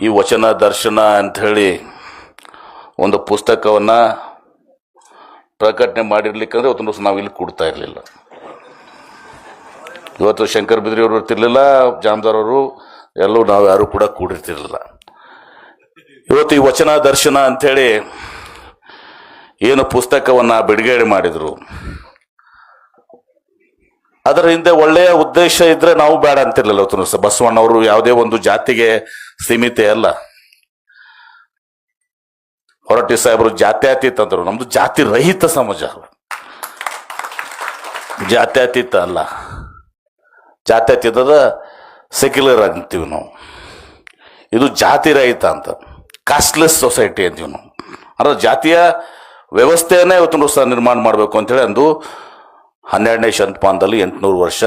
ಈ ವಚನ ದರ್ಶನ ಅಂತ ಹೇಳಿ ಒಂದು ಪುಸ್ತಕವನ್ನ ಪ್ರಕಟಣೆ ಮಾಡಿರ್ಲಿಕ್ಕಂದ್ರೆ ಅಂದ್ರೆ ದಿವಸ ನಾವು ಇಲ್ಲಿ ಕೊಡ್ತಾ ಇರಲಿಲ್ಲ. ಇವತ್ತು ಶಂಕರ್ ಬಿದ್ರಿ ಅವರು ಇರ್ತಿರ್ಲಿಲ್ಲ, ಜಾಮದಾರ್ ಅವರು, ಎಲ್ಲೂ ನಾವು ಯಾರು ಕೂಡ ಕೂಡಿರ್ತಿರ್ಲಿಲ್ಲ. ಇವತ್ತು ಈ ವಚನ ದರ್ಶನ ಅಂಥೇಳಿ ಏನು ಪುಸ್ತಕವನ್ನ ಬಿಡುಗಡೆ ಮಾಡಿದ್ರು. ಅದರ ಹಿಂದೆ ಒಳ್ಳೆಯ ಉದ್ದೇಶ ಇದ್ರೆ ನಾವು ಬೇಡ ಅಂತಿರ್ಲಿಲ್ಲ ಅವತ್ತು ಬಸವಣ್ಣವರು ಯಾವುದೇ ಒಂದು ಜಾತಿಗೆ ಸೀಮಿತ ಅಲ್ಲ. ಹೊರಟ್ಟಿ ಸಾಹೇಬರು ಜಾತ್ಯತೀತ ಅಂದರು. ನಮ್ದು ಜಾತಿ ರಹಿತ ಸಮಾಜ. ಜಾತ್ಯತೀತ ಅಲ್ಲ. ಜಾತ್ಯತೀತದ ಸೆಕ್ಯುಲರ್ ಅಂತೀವಿ ನಾವು. ಇದು ಜಾತಿ ರಹಿತ ಅಂತ. ಕಾಸ್ಟ್ಲೆಸ್ ಸೊಸೈಟಿ ಅಂತೀವಿ ನಾವು. ಅಂದ್ರೆ ಜಾತಿಯ ವ್ಯವಸ್ಥೆಯನ್ನೇ ಇವತ್ತು ಸಹ ನಿರ್ಮಾಣ ಮಾಡಬೇಕು ಅಂತೇಳಿ ಅಂದು ಹನ್ನೆರಡನೇ ಶತಮಾನದಲ್ಲಿ ಎಂಟುನೂರು ವರ್ಷ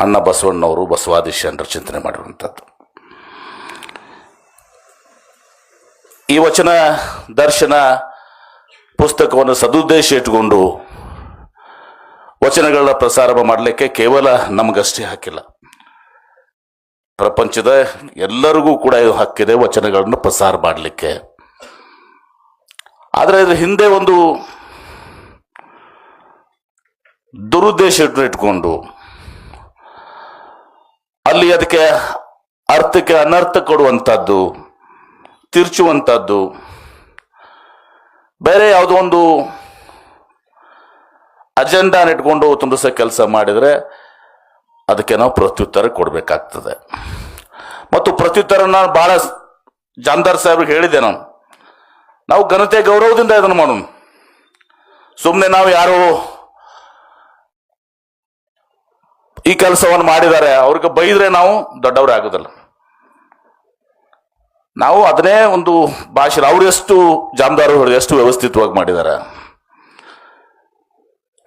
ಅಣ್ಣ ಬಸವಣ್ಣವರು ಬಸವಾದಿ ಶರಣರು ಚಿಂತನೆ ಮಾಡಿರುವಂಥದ್ದು. ಈ ವಚನ ದರ್ಶನ ಪುಸ್ತಕವನ್ನು ಸದುದ್ದೇಶ ಇಟ್ಟುಕೊಂಡು ವಚನಗಳ ಪ್ರಸಾರ ಮಾಡಲಿಕ್ಕೆ ಕೇವಲ ನಮಗಷ್ಟೇ ಹಾಕಿಲ್ಲ. ಪ್ರಪಂಚದ ಎಲ್ಲರಿಗೂ ಕೂಡ ಇದು ಹಕ್ಕಿದೆ ವಚನಗಳನ್ನು ಪ್ರಸಾರ ಮಾಡಲಿಕ್ಕೆ. ಆದರೆ ಅದರ ಹಿಂದೆ ಒಂದು ದುರುದ್ದೇಶ ಇಟ್ಕೊಂಡು ಅಲ್ಲಿ ಅದಕ್ಕೆ ಅರ್ಥಕ್ಕೆ ಅನರ್ಥ ಕೊಡುವಂಥದ್ದು, ತಿರ್ಚುವಂಥದ್ದು, ಬೇರೆ ಯಾವುದೋ ಒಂದು ಅಜೆಂಡಾನ ಇಟ್ಕೊಂಡು ತುಂಬಿಸ ಕೆಲಸ ಮಾಡಿದರೆ ಅದಕ್ಕೆ ನಾವು ಪ್ರತ್ಯುತ್ತರ ಕೊಡಬೇಕಾಗ್ತದೆ. ಮತ್ತು ಪ್ರತ್ಯುತ್ತರ ನಾನು ಭಾಳ ಜಾನ್ದಾರ್ ಸಾಹೇಬ್ರಿಗೆ ಹೇಳಿದೆ ನಾನು. ನಾವು ಘನತೆ ಗೌರವದಿಂದ ಇದನ್ನು ಮಾಡೋಣ. ಸುಮ್ಮನೆ ನಾವು ಯಾರು ಈ ಕೆಲಸವನ್ನು ಮಾಡಿದ್ದಾರೆ, ಅವ್ರಿಗೆ ಬೈದ್ರೆ ನಾವು ದೊಡ್ಡವರೇ ಆಗೋದಿಲ್ಲ. ನಾವು ಅದನ್ನೇ ಒಂದು ಭಾಷೆ ಅವ್ರು ಎಷ್ಟು ಜಾಮದಾರು ಎಷ್ಟು ವ್ಯವಸ್ಥಿತವಾಗಿ ಮಾಡಿದ್ದಾರೆ.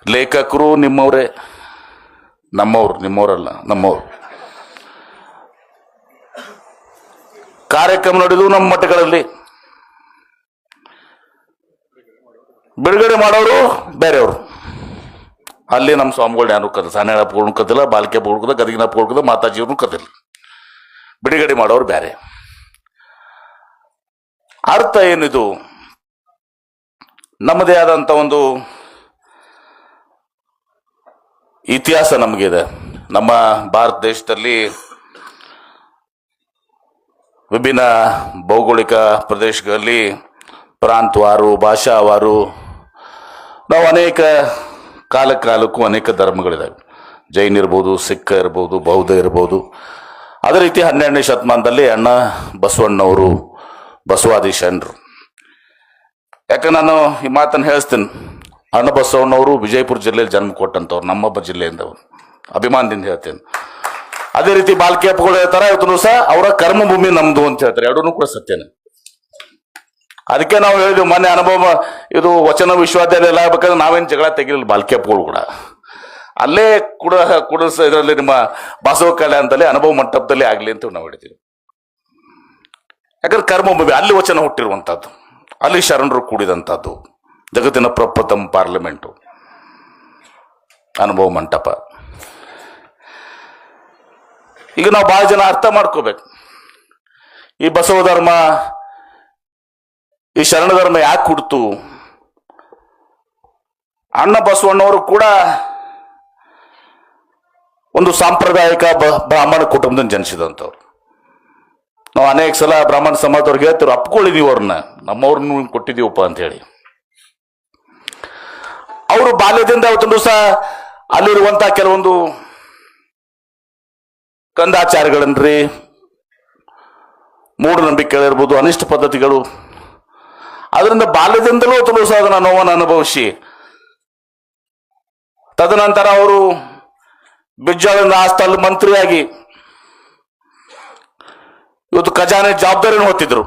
ಲೇಖಕರು ನಿಮ್ಮವರೇ, ನಮ್ಮವ್ರು, ನಿಮ್ಮವರಲ್ಲ, ನಮ್ಮವ್ರು. ಕಾರ್ಯಕ್ರಮ ನಡೆದು ನಮ್ಮ ಮಠಗಳಲ್ಲಿ ಬಿಡುಗಡೆ ಮಾಡೋರು ಬೇರೆಯವರು. ಅಲ್ಲಿ ನಮ್ಮ ಸ್ವಾಮಿಗಳು ಯಾರು ಕದ ಸಾನೇಳ ಪೂರ್ಣ ಕದಿಲ್ಲ ಬಾಲ್ಕೆ ಗದಗಿನ ಪೂರ್ಣ ಕದ ಮಾತಾಜಿಯವ್ರನ್ನು ಕದಿಲ್ಲ ಬಿಡುಗಡೆ ಮಾಡೋರು ಬೇರೆ ಅರ್ಥ ಏನಿದು? ನಮ್ಮದೇ ಆದಂತ ಒಂದು ಇತಿಹಾಸ ನಮಗಿದೆ. ನಮ್ಮ ಭಾರತ ದೇಶದಲ್ಲಿ ವಿಭಿನ್ನ ಭೌಗೋಳಿಕ ಪ್ರದೇಶಗಳಲ್ಲಿ ಪ್ರಾಂತವಾರು, ಭಾಷಾವಾರು, ನಾವು ಅನೇಕ ಕಾಲ ಕಾಲಕ್ಕೂ ಅನೇಕ ಧರ್ಮಗಳಿದ್ದಾವೆ ಜೈನ್ ಇರ್ಬೋದು, ಸಿಖ್ ಇರ್ಬೋದು, ಬೌದ್ಧ ಇರ್ಬೋದು. ಅದೇ ರೀತಿ ಹನ್ನೆರಡನೇ ಶತಮಾನದಲ್ಲಿ ಅಣ್ಣ ಬಸವಣ್ಣವರು ಬಸವಾದಿ ಶರಣರು ಯಾಕೆ ನಾನು ಈ ಮಾತನ್ನು ಹೇಳಿಸ್ತೀನಿ? ಅಣ್ಣ ಬಸವಣ್ಣವರು ವಿಜಯಪುರ ಜಿಲ್ಲೆಯಲ್ಲಿ ಜನ್ಮ ಕೊಟ್ಟಂತವ್ರು ನಮ್ಮೊಬ್ಬ ಜಿಲ್ಲೆಯಿಂದವರು. ಅಭಿಮಾನದಿಂದ ಹೇಳ್ತೇನೆ. ಅದೇ ರೀತಿ ಬಾಲ್ಕಿಯಪ್ಪಗಳು ಹೇಳ್ತಾರೆ, ಇವತ್ತು ಸಹ ಅವರ ಕರ್ಮಭೂಮಿ ನಮ್ದು ಅಂತ ಹೇಳ್ತಾರೆ. ಎರಡೂ ಕೂಡ ಸತ್ಯನೇ. ಅದಕ್ಕೆ ನಾವು ಹೇಳಿದ್ವಿ, ಮೊನ್ನೆ ಅನುಭವ ಇದು ವಚನ ವಿಶ್ವವಿದ್ಯಾಲಯ ಎಲ್ಲ ಆಗ್ಬೇಕಾದ್ರೆ ನಾವೇನು ಜಗಳ ತೆಗಿಲಿಲ್ಲ ಬಾಲ್ಕಿಯಪ್ಪಗಳು ಕೂಡ. ಅಲ್ಲೇ ಕೂಡ ಕೂಡ ಇದರಲ್ಲಿ ನಿಮ್ಮ ಬಸವ ಕಲ್ಯಾಣದಲ್ಲಿ ಅನುಭವ ಮಂಟಪದಲ್ಲಿ ಆಗಲಿ ಅಂತ ನಾವು ಹೇಳ್ತೀವಿ ಯಾಕಂದ್ರೆ ಕರ್ಮಭೂಮಿ ಅಲ್ಲಿ ವಚನ ಹುಟ್ಟಿರುವಂಥದ್ದು, ಅಲ್ಲಿ ಶರಣರು ಕೂಡಿದಂಥದ್ದು, ಜಗತ್ತಿನ ಪ್ರಪ್ರಥಮ ಪಾರ್ಲಿಮೆಂಟು, ಅನುಭವ ಮಂಟಪ. ಈಗ ನಾವು ಬಹಳ ಜನ ಅರ್ಥ ಮಾಡ್ಕೋಬೇಕು. ಈ ಬಸವ ಧರ್ಮ ಈ ಶರಣ ಧರ್ಮ ಯಾಕೆ ಹುಡ್ತು? ಅಣ್ಣ ಬಸವಣ್ಣವರು ಕೂಡ ಒಂದು ಸಾಂಪ್ರದಾಯಿಕ ಬ್ರಾಹ್ಮಣ ಕುಟುಂಬದಿಂದ ಜನಿಸಿದಂಥವ್ರು. ನಾವು ಅನೇಕ ಸಲ ಬ್ರಾಹ್ಮಣ ಸಮಾಜದವ್ರಿಗೆ ಹೇಳ್ತೀವ್ರು, ಅಪ್ಕೊಳ್ಳಿದೀವಿ ಅವ್ರನ್ನ ನಮ್ಮವ್ರನ್ನ ಕೊಟ್ಟಿದ್ದೀವಪ್ಪ ಅಂತ ಹೇಳಿ. ಅವರು ಬಾಲ್ಯದಿಂದ ಅವತ್ತೊಂದು ದಿವಸ ಅಲ್ಲಿರುವಂತಹ ಕೆಲವೊಂದು ಕಂದಾಚಾರಗಳನ್ರಿ, ಮೂಢನಂಬಿಕೆಗಳಿರ್ಬೋದು, ಅನಿಷ್ಟ ಪದ್ಧತಿಗಳು ಅದರಿಂದ ಬಾಲ್ಯದಿಂದಲೂ ತುಳಸ ಅದನ್ನ ನೋವನ್ನು ಅನುಭವಿಸಿ. ತದನಂತರ ಅವರು ಬಿಜ್ಜಾಳಿಂದ ಆಸ್ತಲ್ ಮಂತ್ರಿಯಾಗಿ ಇವತ್ತು ಖಜಾನೆ ಜವಾಬ್ದಾರಿಯನ್ನು ಹೊತ್ತಿದ್ರು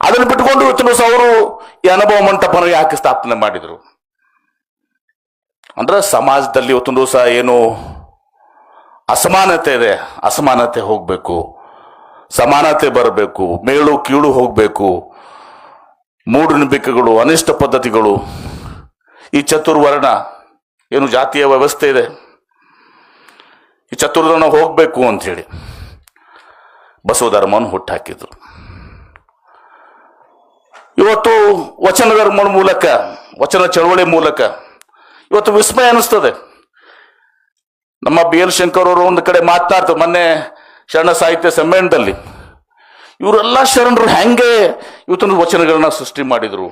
ಅದನ್ನು ಬಿಟ್ಕೊಂಡು ಇವತ್ತು ಅವರು ಈ ಅನುಭವ ಮಂಟಪನ ಯಾಕೆ ಸ್ಥಾಪನೆ ಮಾಡಿದ್ರು? ಅಂದ್ರೆ ಸಮಾಜದಲ್ಲಿ ಇವತ್ತೊಂದು ಸಹ ಏನು ಅಸಮಾನತೆ ಇದೆ. ಅಸಮಾನತೆ ಹೋಗ್ಬೇಕು. ಸಮಾನತೆ ಬರಬೇಕು ಮೇಳು ಕೀಳು ಹೋಗಬೇಕು. ಮೂಢನಂಬಿಕೆಗಳು ಅನಿಷ್ಟ ಪದ್ಧತಿಗಳು. ಈ ಚತುರ್ವರ್ಣ ಏನು ಜಾತಿಯ ವ್ಯವಸ್ಥೆ ಇದೆ. ಈ ಚತುರ್ವರ್ಣ ಹೋಗಬೇಕು ಅಂಥೇಳಿ ಬಸವ ಧರ್ಮವನ್ನು ಹುಟ್ಟಾಕಿದ್ರು. ಇವತ್ತು ವಚನ ಧರ್ಮದ ಮೂಲಕ, ವಚನ ಚಳವಳಿ ಮೂಲಕ ಇವತ್ತು ವಿಸ್ಮಯ ಅನಿಸ್ತದೆ. ನಮ್ಮ ಬಿ ಎಲ್ ಶಂಕರ್ ಅವರು ಒಂದು ಕಡೆ ಮಾತನಾಡ್ತಾರೆ, ಮೊನ್ನೆ ಶರಣ ಸಾಹಿತ್ಯ ಸಮ್ಮೇಳನದಲ್ಲಿ ಇವರೆಲ್ಲ ಶರಣರು ಹೆಂಗೆ ಇವತ್ತಿನ ವಚನಗಳನ್ನ ಸೃಷ್ಟಿ ಮಾಡಿದ್ರು?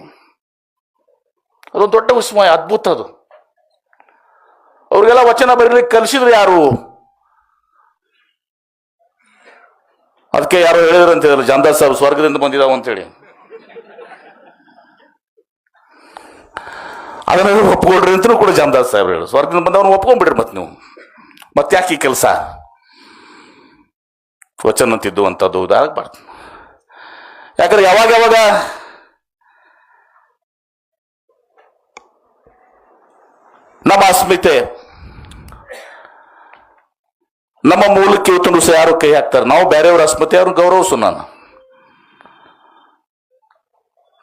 ಅದೊಂದು ದೊಡ್ಡ ವಿಸ್ಮಯ, ಅದ್ಭುತ ಅದು. ಅವ್ರಿಗೆಲ್ಲ ವಚನ ಬರೀಲಿಕ್ಕೆ ಕಲಿಸಿದ್ರು ಯಾರು? ಅದಕ್ಕೆ ಯಾರು ಹೇಳಿದ್ರು ಅಂತ ಹೇಳಿದ್ರು ಜಾನ್ದಾಸ್ ಸಾಹೇಬ್ ಸ್ವರ್ಗದಿಂದ ಬಂದಿದಾವ ಅಂತೇಳಿ. ಅದನ್ನ ಒಪ್ಕೊಳ್ರಿ ಅಂತಲೂ ಕೂಡ ಜಾಮದಾಸ್ ಸಾಹೇಬ್ರು ಹೇಳಿ ಸ್ವರ್ಗದಿಂದ ಬಂದವನು ಒಪ್ಕೊಂಡ್ಬಿಡ್ರಿ ಮತ್ತೆ ನೀವು. ಮತ್ತೆ ಯಾಕೆ ಈ ಕೆಲಸ? ವಚನ ತಿದ್ದುವಂಥದ್ದು ಇದಾಗಬಾರ್ದು ಯಾಕಂದ್ರೆ ಯಾವಾಗ ಯಾವಾಗ ನಮ್ಮ ಅಸ್ಮಿತೆ, ನಮ್ಮ ಮೂಲಕ್ಕೆ ಇವತ್ತು ಯಾರು ಕೈ ಹಾಕ್ತಾರೆ? ನಾವು ಬೇರೆಯವ್ರ ಅಸ್ಮಿತೆ ಅವ್ರನ್ನ ಗೌರವಿಸು ನಾನು.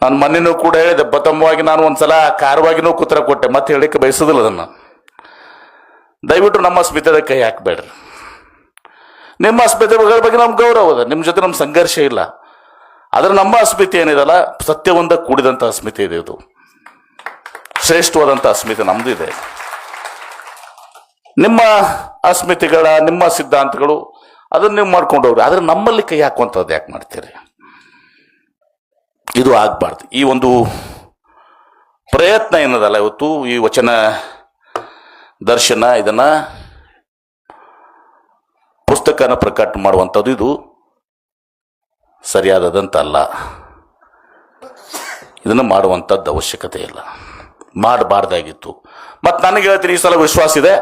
ನಾನು ಮೊನ್ನೆನೂ ಕೂಡ ಹೇಳಿದೆ ಪ್ರಥಮವಾಗಿ ನಾನು ಒಂದ್ಸಲ ಕಾರವಾಗಿನೂ ಕೂತ್ರ ಕೊಟ್ಟೆ, ಮತ್ತೆ ಹೇಳಿಕ್ಕೆ ಬಯಸೋದಿಲ್ಲ ಅದನ್ನ. ದಯವಿಟ್ಟು ನಮ್ಮ ಅಸ್ಮಿತೆದ ಕೈ ಹಾಕ್ಬೇಡ್ರಿ. ನಿಮ್ಮ ಅಸ್ಮಿತೆಗಳ ಬಗ್ಗೆ ನಮ್ಗೆ ಗೌರವ ಅದ. ನಿಮ್ಮ ಜೊತೆ ನಮ್ಮ ಸಂಘರ್ಷ ಇಲ್ಲ. ಆದರೆ ನಮ್ಮ ಅಸ್ಮಿತೆ ಏನಿದಲ್ಲ, ಸತ್ಯವೊಂದ ಕೂಡಿದಂಥ ಅಸ್ಮಿತೆ ಇದೆ ಇದು. ಶ್ರೇಷ್ಠವಾದಂಥ ಅಸ್ಮಿತೆ ನಮ್ದು ಇದೆ. ನಿಮ್ಮ ಅಸ್ಮಿತೆಗಳ ನಿಮ್ಮ ಸಿದ್ಧಾಂತಗಳು ಅದನ್ನು ನೀವು ಮಾಡ್ಕೊಂಡು ಹೋಗ್ರಿ. ಆದರೆ ನಮ್ಮಲ್ಲಿ ಕೈ ಹಾಕುವಂಥದ್ದು ಯಾಕೆ ಮಾಡ್ತೀರಿ? ಇದು ಆಗಬಾರ್ದು. ಈ ಒಂದು ಪ್ರಯತ್ನ ಏನದಲ್ಲ ಇವತ್ತು? ಈ ವಚನ ದರ್ಶನ ಇದನ್ನ ಪುಸ್ತಕನ ಪ್ರಕಟ ಮಾಡುವಂಥದ್ದು ಇದು ಸರಿಯಾದದಂತಲ್ಲ ಇದನ್ನು ಮಾಡುವಂಥದ್ದು ಅವಶ್ಯಕತೆ ಇಲ್ಲ. ಮಾಡಬಾರ್ದಾಗಿತ್ತು. ಮತ್ತು ನನಗೆ ಹೇಳ್ತೀನಿ, ಈ ಸಲ ವಿಶ್ವಾಸ ಇದೆ.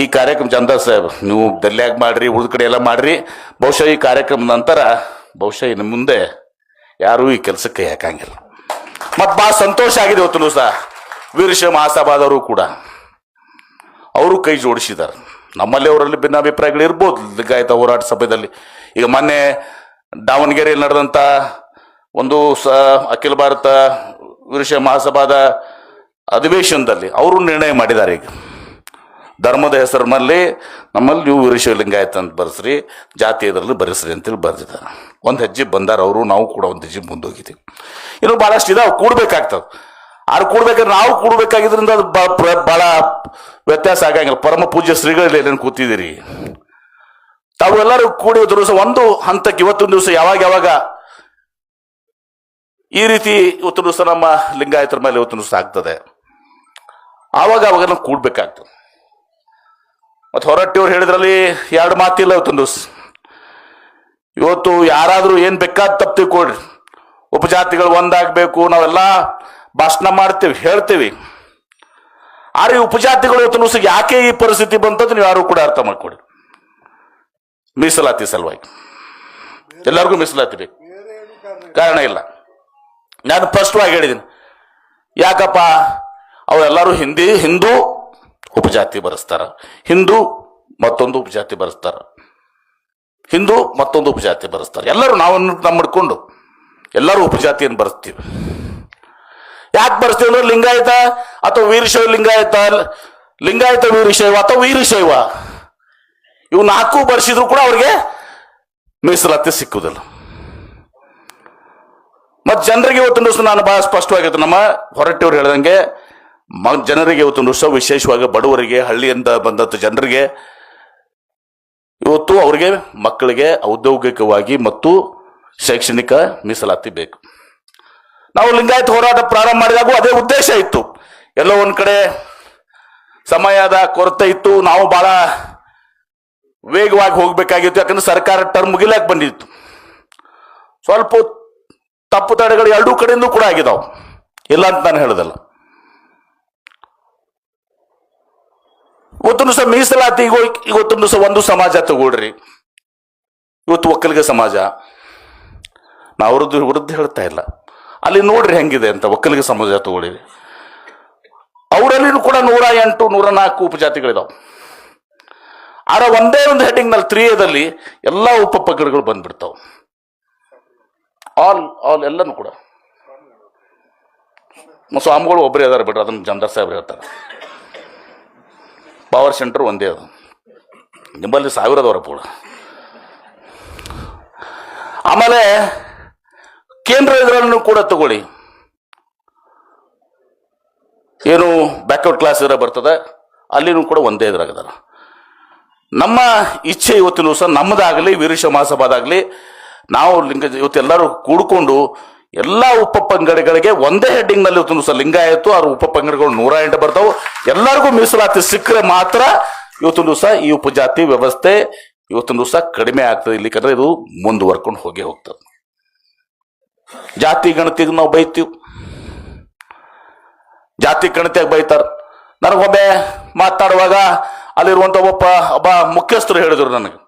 ಈ ಕಾರ್ಯಕ್ರಮ ಚಂದ ಸಾಹೇಬ್ ನೀವು ದಲ್ಯಾಗ ಮಾಡಿರಿ, ಉಳಿದ ಕಡೆ ಎಲ್ಲ ಮಾಡಿರಿ. ಬಹುಶಃ ಈ ಕಾರ್ಯಕ್ರಮದ ನಂತರ, ಬಹುಶಃ ಇನ್ನು ಮುಂದೆ ಯಾರೂ ಈ ಕೆಲಸಕ್ಕೆ ಹಾಕಂಗಿಲ್ಲ ಮತ್ತು ಭಾಳ ಸಂತೋಷ ಆಗಿದೆ ಇವತ್ತು ಸಹ ವೀರಶೈವ ಮಹಾಸಭಾದವರು ಕೂಡ. ಅವರು ಕೈ ಜೋಡಿಸಿದ್ದಾರೆ. ನಮ್ಮಲ್ಲಿ ಅವರಲ್ಲಿ ಭಿನ್ನಾಭಿಪ್ರಾಯಗಳು ಇರ್ಬೋದು. ಲಿಂಗಾಯತ ಹೋರಾಟ ಸಭೆಯಲ್ಲಿ. ಈಗ ಮೊನ್ನೆ ದಾವಣಗೆರೆಯಲ್ಲಿ ನಡೆದಂಥ ಒಂದು ಸ, ಅಖಿಲ ಭಾರತ ವೀರಶೈವ ಮಹಾಸಭಾದ ಅಧಿವೇಶನದಲ್ಲಿ ಅವರು ನಿರ್ಣಯ ಮಾಡಿದ್ದಾರೆ ಈಗ. ಧರ್ಮದ ಹೆಸರಿನಲ್ಲಿ ನಮ್ಮಲ್ಲಿ ನೀವು ವಿರುಷ ಲಿಂಗಾಯತ ಅಂತ ಬರೆಸ್ರಿ, ಜಾತಿ ಇದರಲ್ಲಿ ಬರೆಸ್ರಿ ಅಂತೇಳಿ ಬರೆದಿದ್ದಾರೆ. ಒಂದು ಹೆಜ್ಜೆ ಬಂದಾರ, ಅವರು, ನಾವು ಕೂಡ ಒಂದು ಹೆಜ್ಜೆ ಮುಂದೋಗಿದ್ದೀವಿ. ಇನ್ನು ಭಾಳಷ್ಟು ಇದಾವೆ, ಕೂಡ್ಬೇಕಾಗ್ತದೆ. ಆರು ಕೂಡ್ಬೇಕಾದ್ರೆ ನಾವು ಕೂಡ್ಬೇಕಾಗಿದ್ರಿಂದ ಅದು ಬಹಳ ವ್ಯತ್ಯಾಸ ಆಗಂಗಿಲ್ಲ. ಪರಮ ಪೂಜ್ಯ ಶ್ರೀಗಳಲ್ಲಿ ಕೂತಿದ್ದೀರಿ? ತಾವು ಎಲ್ಲರೂ ಕೂಡಿ ದಿವಸ, ಒಂದು ಹಂತಕ್ಕೆ ಇವತ್ತೊಂದು ದಿವಸ ಯಾವಾಗ ಯಾವಾಗ ಈ ರೀತಿ ಇವತ್ತು ದಿವಸ ನಮ್ಮ ಲಿಂಗಾಯತರ ಮೇಲೆ ಇವತ್ತು ದಿವಸ ಆಗ್ತದೆ. ಆವಾಗ ಅವಾಗ ನಾವು ಕೂಡ್ಬೇಕಾಗ್ತದೆ. ಮತ್ತು ಹೊರಟ್ಟಿಯವ್ರು ಹೇಳಿದ್ರಲ್ಲಿ ಎರಡು ಮಾತಿಲ್ಲ ಇವತ್ತೊಂದು ದಿವಸ. ಇವತ್ತು ಯಾರಾದರೂ ಏನು ಬೇಕಾದ ತಪ್ಪು ತಿಳ್ಕೊಳ್ರಿ. ಉಪಜಾತಿಗಳು ಒಂದಾಗಬೇಕು, ನಾವೆಲ್ಲ ಭಾಷಣ ಮಾಡ್ತೇವೆ, ಹೇಳ್ತೇವೆ. ಆದ್ರೆ ಉಪಜಾತಿಗಳು ಇವತ್ತು ಯಾಕೆ ಈ ಪರಿಸ್ಥಿತಿ ಬಂತದ್ದು ನೀವು ಯಾರು ಕೂಡ ಅರ್ಥ ಮಾಡ್ಕೊಡಿ. ಮೀಸಲಾತಿ ಸಲುವಾಗಿ. ಎಲ್ಲರಿಗೂ ಮೀಸಲಾತಿ ಬೇಕು. ಕಾರಣ ಇಲ್ಲ. ನಾನು ಸ್ಪಷ್ಟವಾಗಿ ಹೇಳಿದ್ದೀನಿ ಯಾಕಪ್ಪ? ಅವರೆಲ್ಲರೂ ಹಿಂದಿ, ಹಿಂದೂ ಉಪಜಾತಿ ಬರೆಸ್ತಾರ. ಹಿಂದೂ ಮತ್ತೊಂದು ಉಪಜಾತಿ ಬರೆಸ್ತಾರ. ಹಿಂದೂ ಮತ್ತೊಂದು ಉಪಜಾತಿ ಬರೆಸ್ತಾರೆ. ಎಲ್ಲರೂ ನಾವು ನಮ್ಮ ಹಿಡ್ಕೊಂಡು ಎಲ್ಲರೂ ಉಪಜಾತಿಯನ್ನು ಬರೆಸ್ತೀವಿ. ಯಾಕೆ ಬರ್ಸ್ತೀವಿ ಅಂದ್ರೆ ಲಿಂಗಾಯತ ಅಥವಾ ವೀರಶೈವ ಲಿಂಗಾಯತ ಲಿಂಗಾಯತ ವೀರಶೈವ ಅಥವಾ ವೀರಶೈವ? ಇವು ನಾಲ್ಕು ಬರ್ಸಿದ್ರು ಕೂಡ ಅವ್ರಿಗೆ ಮೀಸಲಾತಿ ಸಿಕ್ಕುದಿಲ್ಲ. ಮತ್ತು ಜನರಿಗೆ ಇವತ್ತು ದಿವಸ ನಾನು ಬಹಳ ಸ್ಪಷ್ಟವಾಗಿತ್ತು. ನಮ್ಮ ಹೊರಟಿಯವರು ಹೇಳಿದಂಗೆ ಮ ಜನರಿಗೆ ಇವತ್ತು ದಿವಸ ವಿಶೇಷವಾಗಿ ಬಡವರಿಗೆ, ಹಳ್ಳಿಯಿಂದ ಬಂದಂಥ ಜನರಿಗೆ ಇವತ್ತು ಅವರಿಗೆ ಮಕ್ಕಳಿಗೆ ಔದ್ಯೋಗಿಕವಾಗಿ ಮತ್ತು ಶೈಕ್ಷಣಿಕ ಮೀಸಲಾತಿ ಬೇಕು. ನಾವು ಲಿಂಗಾಯತ ಹೋರಾಟ ಪ್ರಾರಂಭ ಮಾಡಿದಾಗೂ ಅದೇ ಉದ್ದೇಶ ಇತ್ತು. ಎಲ್ಲೋ ಒಂದ್ ಕಡೆ ಸಮಯದ ಕೊರತೆ ಇತ್ತು. ನಾವು ಬಹಳ ವೇಗವಾಗಿ ಹೋಗ್ಬೇಕಾಗಿತ್ತು. ಯಾಕಂದ್ರೆ ಸರ್ಕಾರ ಟರ್ಮ್ ಮುಗಿಲಾಕ್ ಬಂದಿತ್ತು. ಸ್ವಲ್ಪ ತಪ್ಪು ತಡೆಗಳು ಎರಡೂ ಕಡೆಯಿಂದ ಕೂಡ ಆಗಿದಾವ್. ಇಲ್ಲ ಅಂತ ನಾನು ಹೇಳೋದಲ್ಲ. ಇವತ್ತು ದಿವಸ ಮೀಸಲಾತಿ ಇವತ್ತು ದಿವಸ ಒಂದು ಸಮಾಜ ತಗೊಳ್ರಿ. ಇವತ್ತು ಒಕ್ಕಲಿಗ ಸಮಾಜ. ನಾ ಅವ್ರದ್ದು ವಿರುದ್ಧ ಹೇಳ್ತಾ ಇಲ್ಲ. ಅಲ್ಲಿ ನೋಡ್ರಿ ಹೆಂಗಿದೆ ಅಂತ ಒಕ್ಕಲಿಗ ಸಮಾಜ ತಗೊಳ್ಳಿರಿ ಅವರಲ್ಲಿನೂ ಕೂಡ ನೂರ ಎಂಟು, ನೂರ ನಾಲ್ಕು ಉಪಜಾತಿಗಳಿದಾವೆ. ಆದ್ರೆ ಒಂದೇ ಒಂದು ಹೆಡ್ಡಿಂಗ್ನಲ್ಲಿ ತ್ರೀ ಎದಲ್ಲಿ ಎಲ್ಲ ಉಪಪಗಡಗಳು ಬಂದ್ಬಿಡ್ತಾವೆ. ಆಲ್ ಆಲ್ ಎಲ್ಲನೂ ಕೂಡ. ಸ್ವಾಮಿಗಳು ಒಬ್ಬರೇ ಅದಾರ ಬಿಡ್ರಿ, ಅದನ್ನ ಜಮದಾರ್ ಸಾಹೇಬ್ರು ಹೇಳ್ತಾರೆ. ಪವರ್ ಸೆಂಟರ್ ಒಂದೇ ಅದು. ನಿಮ್ಮಲ್ಲಿ ಸಾವಿರದವರ ಪೂಳ ಆಮೇಲೆ ಕೇಂದ್ರ ಕೂಡ ತಗೊಳ್ಳಿ. ಏನು ಬ್ಯಾಕ್ಔಟ್ ಕ್ಲಾಸ್ ಇದ್ರೆ ಬರ್ತದೆ, ಅಲ್ಲಿನೂ ಕೂಡ ಒಂದೇ ಇದ್ರಾಗದಾರ. ನಮ್ಮ ಇಚ್ಛೆ ಇವತ್ತಿನ ದಿವಸ ನಮ್ಮದಾಗಲಿ ವೀರಶ ಮಹಾಸಭಾದಾಗಲಿ, ನಾವು ಲಿಂಗ ಇವತ್ತೆಲ್ಲರೂ ಕೂಡ್ಕೊಂಡು ಎಲ್ಲ ಉಪ ಪಂಗಡಗಳಿಗೆ ಒಂದೇ ಹೆಡ್ಡಿಂಗ್ನಲ್ಲಿ ಇವತ್ತಿನ ದಿವಸ ಲಿಂಗಾಯತು ಅವ್ರ ಉಪ ಪಂಗಡಗಳು ನೂರ ಎಂಟು ಬರ್ತಾವೆ. ಎಲ್ಲರಿಗೂ ಮೀಸಲಾತಿ ಸಿಕ್ಕರೆ ಮಾತ್ರ ಇವತ್ತಿನ ದಿವಸ ಈ ಉಪಜಾತಿ ವ್ಯವಸ್ಥೆ ಇವತ್ತಿನ ದಿವಸ ಕಡಿಮೆ ಆಗ್ತದೆ. ಇಲ್ಲಿಕಂದ್ರೆ ಇದು ಮುಂದುವರ್ಕೊಂಡು ಹೋಗಿ ಹೋಗ್ತದೆ. ಜಾತಿ ಗಣತಿಗೆ ನಾವು ಬೈತೀವಿ. ಜಾತಿ ಗಣತಿಯಾಗಿ ಬೈತಾರ. ನನಗೊಮ್ಮೆ ಮಾತಾಡುವಾಗ ಅಲ್ಲಿರುವಂತ ಒಬ್ಬ ಒಬ್ಬ ಮುಖ್ಯಸ್ಥರು ಹೇಳಿದ್ರು ನನಗೆ.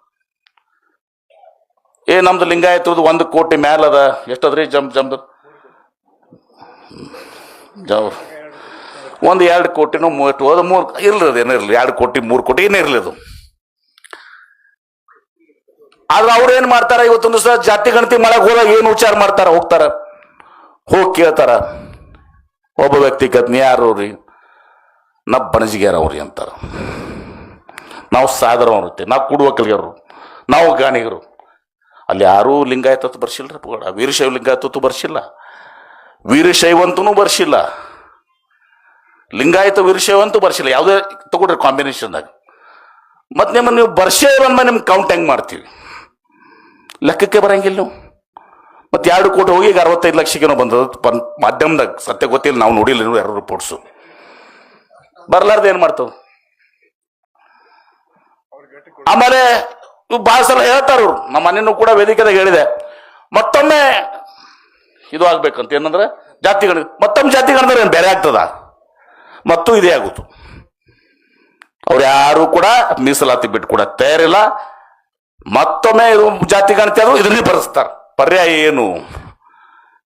ಏ, ನಮ್ದು ಲಿಂಗಾಯತರದು ಒಂದು ಕೋಟಿ ಮ್ಯಾಲದ ಎಷ್ಟದ್ರಿ ಜಮ್, ಜಮ್ದು? ಜಮ್ ಒಂದು ಎರಡು ಕೋಟಿನೂ ಮೂವತ್ತು ಅದು ಮೂರು, ಇರಲಿ ಅದು ಏನಿರಲಿ ಎರಡು ಕೋಟಿ, ಮೂರು ಕೋಟಿ ಏನಿರಲಿ ಅದು. ಆದ್ರೆ ಅವ್ರು ಏನ್ ಮಾಡ್ತಾರ? ಇವತ್ತೊಂದು ದಿವಸ ಜಾತಿ, ಗಣತಿ ಮಾಡಕ್ ಹೋದಾಗ ಏನು ವಿಚಾರ ಮಾಡ್ತಾರ? ಹೋಗ್ತಾರ. ಹೋಗಿ ಕೇಳ್ತಾರ. ಒಬ್ಬ ವ್ಯಕ್ತಿ ಕತ್ ನೀ ಯಾರು ರೀ? ನಾ ಬಣಜಿಗ್ಯಾರ ಅವ್ರಿ ಅಂತಾರ. ನಾವು ಸಾದರವ್ರತ್ತೆ ನಾವು ಕುಡುವ ಕಲಿಯರು ನಾವು ಗಾಣಿಗರು. ಅಲ್ಲಿ ಯಾರೂ ಲಿಂಗಾಯತತ್ತು ಬರ್ಸಿಲ್ರಿ ಪುಗಡ. ವೀರಶೈವ ಲಿಂಗಾಯತತ್ತು ಬರ್ಸಿಲ್ಲ. ವೀರಶೈವಂತನೂ ಬರ್ಸಿಲ್ಲ. ಲಿಂಗಾಯತ ವೀರಶೈವಂತೂ ಬರ್ಸಿಲ್ಲ. ಯಾವುದೇ, ತಗೊಳ್ರಿ ಕಾಂಬಿನೇಷನ್ದಾಗ ಮತ್ತೆ ನಿಮ್ಮ ನೀವು ಬರ್ಸೇ ಇರೋ ನಿಮ್ಗೆ ಕೌಂಟ್ ಹೆಂಗ್ ಮಾಡ್ತೀವಿ? ಲೆಕ್ಕಕ್ಕೆ ಬರಂಗಿಲ್ಲ ನೀವು. ಮತ್ತೆ ಎರಡು ಕೋಟಿ ಹೋಗಿ ಈಗ ಅರವತ್ತೈದು ಲಕ್ಷಕ್ಕೇನೋ ಬಂದದ. ಮಾಧ್ಯಮದಾಗ ಸತ್ಯ ಗೊತ್ತಿಲ್ಲ, ನಾವು ನೋಡಿಲ್ಲ ಯಾರು ರಿಪೋರ್ಟ್ಸು ಬರಲಾರ್ದು ಏನು ಮಾಡ್ತಾವ ಆಮೇಲೆ ಭಾಳ ಸಲ ಹೇಳ್ತಾರ ನಮ್ಮ ಮನೆಯೂ ಕೂಡ ವೇದಿಕೆದಾಗ ಹೇಳಿದೆ. ಮತ್ತೊಮ್ಮೆ ಇದು ಆಗ್ಬೇಕಂತ. ಏನಂದ್ರೆ ಜಾತಿ ಗಣ ಮತ್ತೊಮ್ಮೆ ಜಾತಿ ಗಣದ್ರೆ ಏನ್ ಬೇರೆ ಆಗ್ತದ? ಮತ್ತು ಇದೇ ಆಗುತ್ತು ಅವ್ರು ಯಾರು ಕೂಡ ಮೀಸಲಾತಿ ಬಿಟ್ಟು ಕೂಡ ತಯಾರಿಲ್ಲ. ಮತ್ತೊಮ್ಮೆ ಜಾತಿ ಗಣತಿ ಆದ್ರೂ ಇದನ್ನೇ ಬರೆಸ್ತಾರೆ ಪರ್ಯಾಯ ಏನು?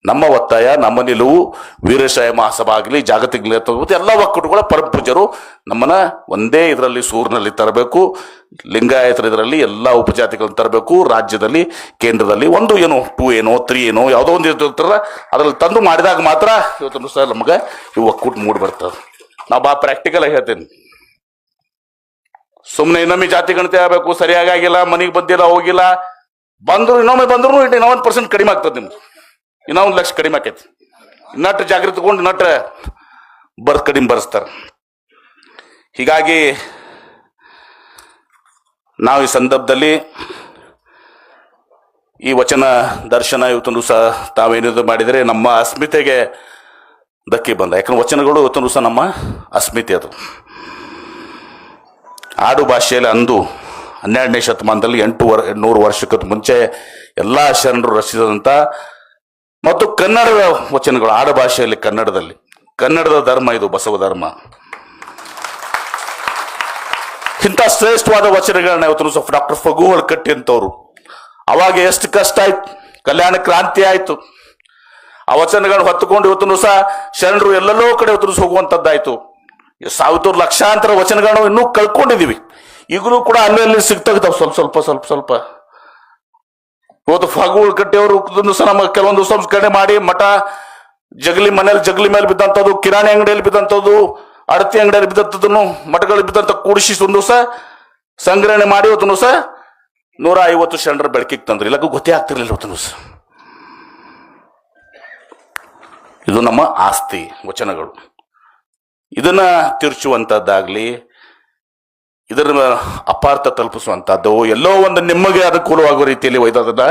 ನಮ್ಮ ಒತ್ತಾಯ, ನಮ್ಮ ನಿಲುವು, ವೀರಶೈವ ಮಹಾಸಭಾ ಆಗಲಿ ಜಾಗತಿಕ ಎಲ್ಲ ಒಕ್ಕೂಟಗಳ ಪರಪೂಜರು ನಮ್ಮನ್ನ ಒಂದೇ ಇದರಲ್ಲಿ ಸೂರಿನಲ್ಲಿ ತರಬೇಕು. ಲಿಂಗಾಯತರ ಇದರಲ್ಲಿ ಎಲ್ಲ ಉಪಜಾತಿಗಳನ್ನು ತರಬೇಕು. ರಾಜ್ಯದಲ್ಲಿ, ಕೇಂದ್ರದಲ್ಲಿ ಒಂದು ಏನೋ ಟೂ ಏನೋ ತ್ರೀ ಏನೋ, ಯಾವುದೋ ಒಂದು ಇರ್ತಾರ ಅದ್ರಲ್ಲಿ ತಂದು ಮಾಡಿದಾಗ ಮಾತ್ರ ಇವತ್ತು ಸರ್ ನಮಗೆ ಈ ಒಕ್ಕೂಟ ಮೂಡಿ ಬರ್ತದೆ. ನಾವು ಬಾ ಪ್ರಾಕ್ಟಿಕಲ್ ಆಗಿ ಹೇಳ್ತೇನೆ. ಸುಮ್ಮನೆ ಇನ್ನೊಮ್ಮೆ ಜಾತಿ ಗಣತಿ ಆಗಬೇಕು, ಸರಿಯಾಗಿ ಆಗಿಲ್ಲ, ಮನೆಗೆ ಬಂದಿಲ್ಲ, ಹೋಗಿಲ್ಲ. ಬಂದ್ರು, ಇನ್ನೊಮ್ಮೆ ಬಂದ್ರು ಇನ್ನೂ ಒಂದು ಪರ್ಸೆಂಟ್ ಕಡಿಮೆ ಆಗ್ತದೆ ನಿಮ್ದು. ಇನ್ನೂ ಒಂದು ಲಕ್ಷ ಕಡಿಮೆ ಆಕೈತಿ. ಇನ್ನಟ್ಟು ಜಾಗೃತಿ ತಗೊಂಡು ನಟ್ ಬರ್, ಕಡಿಮೆ ಬರೆಸ್ತಾರೆ. ಹೀಗಾಗಿ ನಾವು ಈ ಸಂದರ್ಭದಲ್ಲಿ ಈ ವಚನ ದರ್ಶನ ಇವತ್ತೊಂದು ಸಹ ತಾವೇನಿದು ಮಾಡಿದರೆ ನಮ್ಮ ಅಸ್ಮಿತೆಗೆ ಧಕ್ಕೆ ಬಂದ. ಯಾಕಂದ್ರೆ ವಚನಗಳು ಇವತ್ತೊಂದು ಸಹ ನಮ್ಮ ಅಸ್ಮಿತೆ ಅದು. ಆಡು ಭಾಷೆಯಲ್ಲಿ ಅಂದು ಹನ್ನೆರಡನೇ ಶತಮಾನದಲ್ಲಿ ಎಂಟು ವರ್ ನೂರು ವರ್ಷಕ್ಕೆ ಮುಂಚೆ ಎಲ್ಲ ಶರಣರು ರಚಿಸಿದಂಥ ಮತ್ತು ಕನ್ನಡ ವಚನಗಳು ಆಡು ಭಾಷೆಯಲ್ಲಿ ಕನ್ನಡದಲ್ಲಿ. ಕನ್ನಡದ ಧರ್ಮ ಇದು, ಬಸವ ಧರ್ಮ. ಇಂಥ ಶ್ರೇಷ್ಠವಾದ ವಚನಗಳನ್ನ ಇವತ್ತು ಸ್ವಲ್ಪ ಡಾಕ್ಟರ್ ಫಗು ಕಟ್ಟಿ ಅಂತವ್ರು. ಅವಾಗ ಎಷ್ಟು ಕಷ್ಟ ಆಯ್ತು, ಕಲ್ಯಾಣ ಕ್ರಾಂತಿ ಆಯ್ತು. ಆ ವಚನಗಳನ್ನು ಹೊತ್ತುಕೊಂಡು ಇವತ್ತು ಸಹ ಶರಣರು ಎಲ್ಲೆಲ್ಲೋ ಕಡೆ ಇವತ್ತು ಹೋಗುವಂತದ್ದಾಯ್ತು ಸಾವಿರ ಲಕ್ಷಾಂತರ ವಚನಗಳನ್ನು ಇನ್ನೂ ಕಳ್ಕೊಂಡಿದ್ದೀವಿ ಈಗಲೂ ಕೂಡ ಅಲ್ಲಿ ಸಿಗ್ತಾಗಿದ್ದಾವೆ ಸ್ವಲ್ಪ ಸ್ವಲ್ಪ ಸ್ವಲ್ಪ ಸ್ವಲ್ಪ. ಇವತ್ತು ಫಗು ಕಟ್ಟಿಯವರು ಸಹ ನಮಗೆ ಕೆಲವೊಂದು ಸಂಸ್ಕರಣೆ ಮಾಡಿ ಮಠ, ಜಗಲಿ ಮನೇಲಿ ಜಗಲಿ ಮೇಲೆ ಬಿದ್ದಂಥದ್ದು, ಕಿರಾಣಿ ಅಂಗಡಿಯಲ್ಲಿ ಬಿದ್ದಂಥದ್ದು ಅಡತಿ ಅಂಗಡಿಯಲ್ಲಿ ಬಿದ್ದಂಥದ್ದನ್ನು ಮಠಗಳಲ್ಲಿ ಬಿದ್ದಂಥ ಕೂಡಿಸಿ ಒಂದು ಸಹ ಸಂಗ್ರಹಣೆ ಮಾಡಿ ಇವತ್ತು ಸಹ ನೂರ ಐವತ್ತು ಶರಣರ ಬೆಳಕಿಗೆ ತಂದ್ರು. ಇಲ್ಲಕ್ಕೂ ಗೊತ್ತೇ ಆಗ್ತಿರ್ಲಿಲ್ಲ ಇವತ್ತು ಇದು ನಮ್ಮ ಆಸ್ತಿ, ವಚನಗಳು. ಇದನ್ನ ತಿರುಚುವಂಥದ್ದಾಗಲಿ ಇದರ ಅಪಾರ್ಥ ತಲುಪಿಸುವಂತಹದ್ದು, ಎಲ್ಲೋ ಒಂದು ನಿಮಗೆ ಅನುಕೂಲವಾಗುವ ರೀತಿಯಲ್ಲಿ ಒಯ್ದದನ್ನ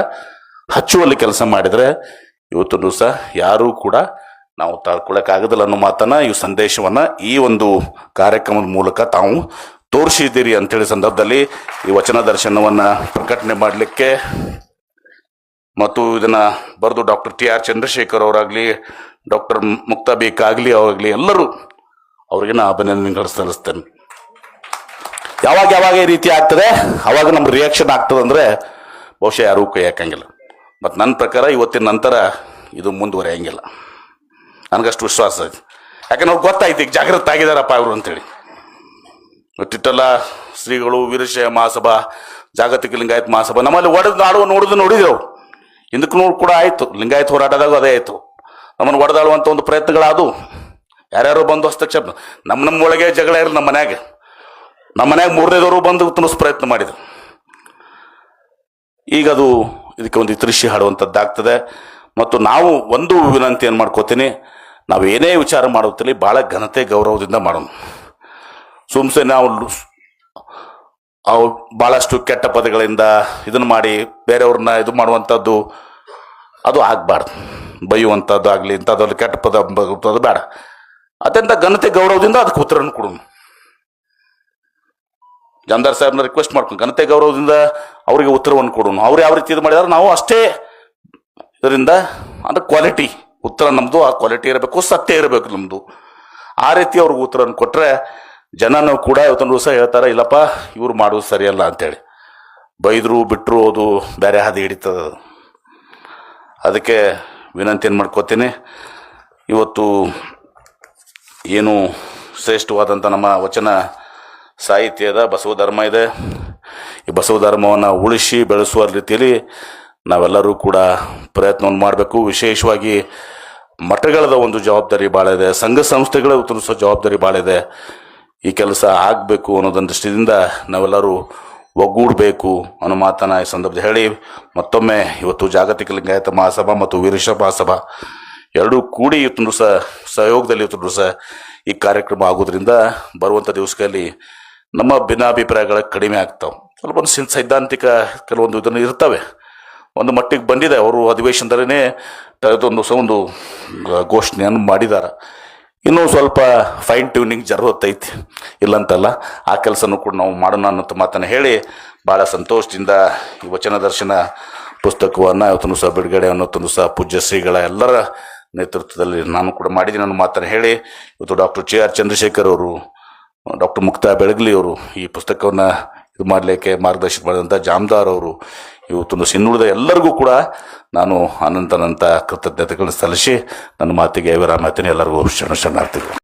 ಹಚ್ಚುವಲ್ಲಿ ಕೆಲಸ ಮಾಡಿದ್ರೆ, ಇವತ್ತು ಸಹ ಯಾರೂ ಕೂಡ ನಾವು ತಳ್ಕೊಳ್ಳೋಕ್ಕಾಗದಿಲ್ಲ ಅನ್ನೋ ಮಾತನ್ನ, ಈ ಸಂದೇಶವನ್ನ ಈ ಒಂದು ಕಾರ್ಯಕ್ರಮದ ಮೂಲಕ ತಾವು ತೋರಿಸಿದ್ದೀರಿ ಅಂತೇಳಿ ಸಂದರ್ಭದಲ್ಲಿ ಈ ವಚನ ದರ್ಶನವನ್ನ ಪ್ರಕಟಣೆ ಮಾಡಲಿಕ್ಕೆ ಮತ್ತು ಇದನ್ನ ಬರೆದು ಡಾಕ್ಟರ್ ಟಿ ಆರ್ ಚಂದ್ರಶೇಖರ್ ಅವರಾಗ್ಲಿ, ಡಾಕ್ಟರ್ ಮುಕ್ತಾ ಆಗಲಿ ಅವರಾಗ್ಲಿ ಎಲ್ಲರೂ ಅವ್ರಿಗೆ ನಾ ಅಭಿನಂದನೆಗಳು ಸಲ್ಲಿಸ್ತೇನೆ. ಯಾವಾಗ ಯಾವಾಗ ಈ ರೀತಿ ಆಗ್ತದೆ? ಅವಾಗ ನಮ್ಮ ರಿಯಾಕ್ಷನ್ ಆಗ್ತದೆ ಅಂದರೆ ಬಹುಶಃ ಯಾರೂ ಕೈ ಹಾಕಂಗಿಲ್ಲ. ಮತ್ತು ನನ್ನ ಪ್ರಕಾರ ಇವತ್ತಿನ ನಂತರ ಇದು ಮುಂದುವರಿಯಂಗಿಲ್ಲ. ನನಗಷ್ಟು ವಿಶ್ವಾಸ ಐತಿ ಯಾಕಂದ್ರೆ ಅವ್ರು ಗೊತ್ತಾಯ್ತು ಈಗ ಜಾಗೃತ ಆಗಿದಾರಪ್ಪ ಅವರು ಅಂತೇಳಿ. ಮತ್ತಿಟ್ಟೆಲ್ಲ ಶ್ರೀಗಳು ವೀರಶೈವ ಮಹಾಸಭಾ, ಜಾಗತಿಕ ಲಿಂಗಾಯತ್ ಮಹಾಸಭಾ, ನಮ್ಮಲ್ಲಿ ಒಡೆದು ನಾಡುವ ನೋಡುದು ನೋಡಿದ್ರು. ಹಿಂದಕ್ಕೆ ನೋಡಿ ಕೂಡ ಆಯಿತು. ಲಿಂಗಾಯತ್ ಹೋರಾಟದಾಗ ಅದೇ ಆಯಿತು. ನಮ್ಮನ್ನು ಒಡೆದಾಳುವಂಥ ಒಂದು ಪ್ರಯತ್ನಗಳಾದು ಯಾರ್ಯಾರೋ ಬಂದು ಹಸ್ತಕ್ಷೇಪ ನಮ್ಮ ನಮ್ಮ ಒಳಗೆ ಜಗಳ ಇರಲಿ ನಮ್ಮ ಮನ್ಯಾಗ. ನಮ್ಮ ಮನ್ಯಾಗ ಮೂರನೇದವರು ಬಂದು ತುಂಬಿಸ್ ಪ್ರಯತ್ನ ಮಾಡಿದ್ರು. ಈಗ ಅದು ಇದಕ್ಕೆ ಒಂದು ಇತೃಷಿ ಹಾಡುವಂಥದ್ದಾಗ್ತದೆ ಮತ್ತು ನಾವು ಒಂದು ವಿನಂತಿ ಏನು ಮಾಡ್ಕೋತೀನಿ, ನಾವು ಏನೇ ವಿಚಾರ ಮಾಡುತ್ತಲಿ ಭಾಳ ಘನತೆ ಗೌರವದಿಂದ ಮಾಡೋಣ. ಸುಮ್ಸೆ ನಾವು ಅವು ಭಾಳಷ್ಟು ಕೆಟ್ಟ ಪದಗಳಿಂದ ಇದನ್ನು ಮಾಡಿ ಬೇರೆಯವ್ರನ್ನ ಇದು ಮಾಡುವಂಥದ್ದು ಅದು ಆಗಬಾರ್ದು. ಬೈಯುವಂಥದ್ದು ಆಗಲಿ ಇಂಥದ್ದು ಕೆಟ್ಟ ಪದ ಬೇಡ. ಅತ್ಯಂತ ಘನತೆ ಗೌರವದಿಂದ ಅದಕ್ಕೆ ಉತ್ತರವನ್ನು ಕೊಡು ಜಮದಾರ್ ಸಾಹೇಬ್ನ ರಿಕ್ವೆಸ್ಟ್ ಮಾಡ್ಕೊಂಡು ಘನತೆ ಗೌರವದಿಂದ ಅವರಿಗೆ ಉತ್ತರವನ್ನು ಕೊಡೋಣ. ಅವ್ರು ಯಾವ ರೀತಿ ಇದು ಮಾಡಿದಾರೆ ನಾವು ಅಷ್ಟೇ ಇದರಿಂದ ಅಂದ್ರೆ ಕ್ವಾಲಿಟಿ ಉತ್ತರ ನಮ್ಮದು ಆ ಕ್ವಾಲಿಟಿ ಇರಬೇಕು, ಸತ್ಯ ಇರಬೇಕು ನಮ್ಮದು ಆ ರೀತಿ ಅವ್ರಿಗೆ ಉತ್ತರವನ್ನು ಕೊಟ್ಟರೆ ಜನನೂ ಕೂಡ ಇವತ್ತೊಂದು ದಿವಸ ಹೇಳ್ತಾರೆ, ಇಲ್ಲಪ್ಪ, ಇವ್ರು ಮಾಡೋದು ಸರಿಯಲ್ಲ ಅಂತೇಳಿ. ಬೈದ್ರು ಬಿಟ್ಟರು ಅದು ಬೇರೆ ಹಾದಿ ಹಿಡಿತದ ಅದು. ಅದಕ್ಕೆ ವಿನಂತಿ ಏನು ಮಾಡ್ಕೋತೀನಿ, ಇವತ್ತು ಏನು ಶ್ರೇಷ್ಠವಾದಂಥ ನಮ್ಮ ವಚನ ಸಾಹಿತ್ಯದ ಬಸವ ಧರ್ಮ ಇದೆ. ಈ ಬಸವ ಧರ್ಮವನ್ನು ಉಳಿಸಿ ಬೆಳೆಸುವ ರೀತಿಯಲ್ಲಿ ನಾವೆಲ್ಲರೂ ಕೂಡ ಪ್ರಯತ್ನವನ್ನು ಮಾಡಬೇಕು. ವಿಶೇಷವಾಗಿ ಮಠಗಳದ ಒಂದು ಜವಾಬ್ದಾರಿ ಭಾಳ ಇದೆ. ಸಂಘ ಸಂಸ್ಥೆಗಳ ಉತ್ತರಿಸೋ ಜವಾಬ್ದಾರಿ ಭಾಳ ಇದೆ. ಈ ಕೆಲಸ ಆಗಬೇಕು ಅನ್ನೋದೊಂದು ದೃಷ್ಟಿಯಿಂದ ನಾವೆಲ್ಲರೂ ಒಗ್ಗೂಡಬೇಕು ಅನ್ನೋ ಮಾತನ್ನು ಈ ಸಂದರ್ಭದಲ್ಲಿ ಹೇಳಿ ಮತ್ತೊಮ್ಮೆ ಇವತ್ತು ಜಾಗತಿಕ ಲಿಂಗಾಯತ ಮಹಾಸಭಾ ಮತ್ತು ವೀರಶ ಮಹಾಸಭಾ ಎರಡೂ ಕೂಡಿ ಇವತ್ತು ಸಹ, ಸಹಯೋಗದಲ್ಲಿ ಇವತ್ತು ಸಹ ಈ ಕಾರ್ಯಕ್ರಮ ಆಗೋದ್ರಿಂದ ಬರುವಂಥ ದಿವಸಗಳಲ್ಲಿ ನಮ್ಮ ಭಿನ್ನಾಭಿಪ್ರಾಯಗಳು ಕಡಿಮೆ ಆಗ್ತಾವೆ. ಸ್ವಲ್ಪ ಸೈದ್ಧಾಂತಿಕ ಕೆಲವೊಂದು ಇದನ್ನು ಇರ್ತವೆ. ಒಂದು ಮಟ್ಟಿಗೆ ಬಂದಿದೆ. ಅವರು ಅಧಿವೇಶನದಲ್ಲೇ ಒಂದು ಸಹ ಒಂದು ಘೋಷಣೆಯನ್ನು ಮಾಡಿದ್ದಾರೆ ಇನ್ನೂ ಸ್ವಲ್ಪ ಫೈನ್ ಟ್ಯೂನಿಂಗ್ ಜರುತ್ತೈತಿ ಇಲ್ಲಂತಲ್ಲ, ಆ ಕೆಲಸನೂ ಕೂಡ ನಾವು ಮಾಡೋಣ ಅನ್ನೋ ಮಾತನ್ನು ಹೇಳಿ ಭಾಳ ಸಂತೋಷದಿಂದ ಈ ವಚನ ದರ್ಶನ ಪುಸ್ತಕವನ್ನು ಇವತ್ತನ್ನು ಸಹ ಬಿಡುಗಡೆ ಅನ್ನೋತನ್ನು ಸಹ ಪೂಜ್ಯ ಶ್ರೀಗಳ ಎಲ್ಲರ ನೇತೃತ್ವದಲ್ಲಿ ನಾನು ಕೂಡ ಮಾಡಿದ್ದೀನಿ. ಅನ್ನೋ ಮಾತನ್ನು ಹೇಳಿ. ಇವತ್ತು ಡಾಕ್ಟರ್ ಜೆ ಆರ್ ಚಂದ್ರಶೇಖರ್ ಅವರು, ಡಾಕ್ಟರ್ ಮುಕ್ತಾ ಬೆಳಗಲಿ ಅವರು ಈ ಪುಸ್ತಕವನ್ನು ಇದು ಮಾಡಲಿಕ್ಕೆ ಮಾರ್ಗದರ್ಶನ ಮಾಡಿದಂಥ ಜಾಮದಾರ್ ಅವರು ಇವತ್ತು ಸಿನ್ನುಳಿದ ಎಲ್ಲರಿಗೂ ಕೂಡ ನಾನು ಅನಂತ ಅನಂತ ಕೃತಜ್ಞತೆಗಳನ್ನು ಸಲ್ಲಿಸಿ ನನ್ನ ಮಾತಿಗೆ ವಿರಾಮ ಎಲ್ಲರಿಗೂ ಶರಣ ಶರಣಾರ್ಥಿಗಳು.